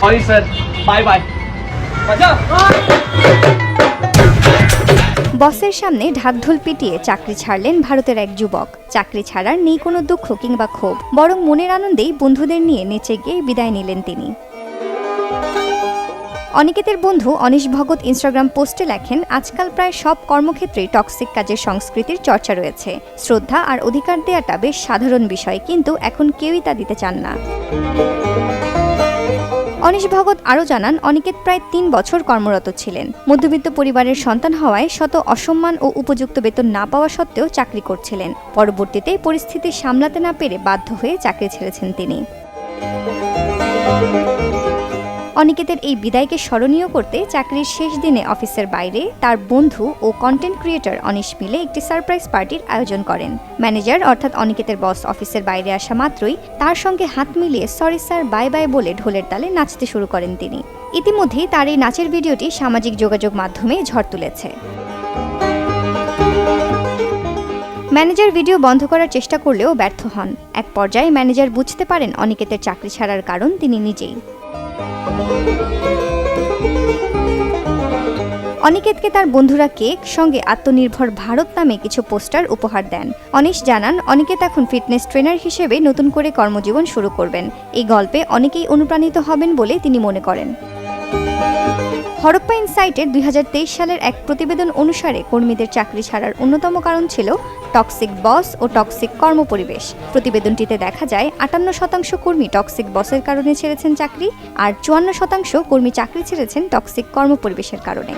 Sorry sir bye bye. বসের সামনে ঢাকঢোল পিটিয়ে চাকরি ছাড়লেন ভারতের এক যুবক। চাকরি ছাড়ার নেই কোনো দুঃখ কিংবা ক্ষোভ, বরং মনের আনন্দেই বন্ধুদের নিয়ে নেচে গিয়ে বিদায় নিলেন তিনি। অনিকেতের বন্ধু অনিশ ভগত ইনস্টাগ্রাম পোস্টে লেখেন, আজকাল প্রায় সব কর্মক্ষেত্রে টক্সিক কাজের সংস্কৃতির চর্চা রয়েছে। শ্রদ্ধা আর অধিকার দেয়াটা বেশ সাধারণ বিষয়, কিন্তু এখন কেউই তা দিতে চান না। অনিশ ভগত আরও জানান, অনিকেত প্রায় তিন বছর কর্মরত ছিলেন। মধ্যবিত্ত পরিবারের সন্তান হওয়ায় শত অসম্মান ও উপযুক্ত বেতন না পাওয়া সত্ত্বেও চাকরি করছিলেন। পরবর্তীতে পরিস্থিতি সামলাতে না পেরে বাধ্য হয়ে চাকরি ছেড়েছেন তিনি। অনিকেতের এই বিদায়কে স্মরণীয় করতে চাকরির শেষ দিনে অফিসের বাইরে তার বন্ধু ও কন্টেন্ট ক্রিয়েটর অনিশ মিলে একটি সারপ্রাইজ পার্টির আয়োজন করেন। ম্যানেজার অর্থাৎ অনিকেতের বস অফিসের বাইরে আসা মাত্রই তার সঙ্গে হাত মিলিয়ে সরি স্যার বাই বাই বলে ঢোলের তালে নাচতে শুরু করেন তিনি। ইতিমধ্যেই তার এই নাচের ভিডিওটি সামাজিক যোগাযোগ মাধ্যমে ঝড় তুলেছে। ম্যানেজার ভিডিও বন্ধ করার চেষ্টা করলেও ব্যর্থ হন। এক পর্যায়ে ম্যানেজার বুঝতে পারেন অনিকেতের চাকরি ছাড়ার কারণ তিনি নিজেই। অনিকেতকে তার বন্ধুরা কেক সঙ্গে আত্মনির্ভর ভারত নামে কিছু পোস্টার উপহার দেন। অনিশ জানান, অনিকেত এখন ফিটনেস ট্রেনার হিসেবে নতুন করে কর্মজীবন শুরু করবেন। এই গল্পে অনেকেই অনুপ্রাণিত হবেন বলে তিনি মনে করেন। হরপ্পা ইনসাইটের দুই হাজার তেইশ সালের এক প্রতিবেদন অনুসারে কর্মীদের চাকরি ছাড়ার অন্যতম কারণ ছিল টক্সিক বস ও টক্সিক কর্মপরিবেশ। প্রতিবেদনটিতে দেখা যায় আটান্ন শতাংশ কর্মী টক্সিক বসের কারণে ছেড়েছেন চাকরি আর চুয়ান্ন শতাংশ কর্মী চাকরি ছেড়েছেন টক্সিক কর্মপরিবেশের কারণে।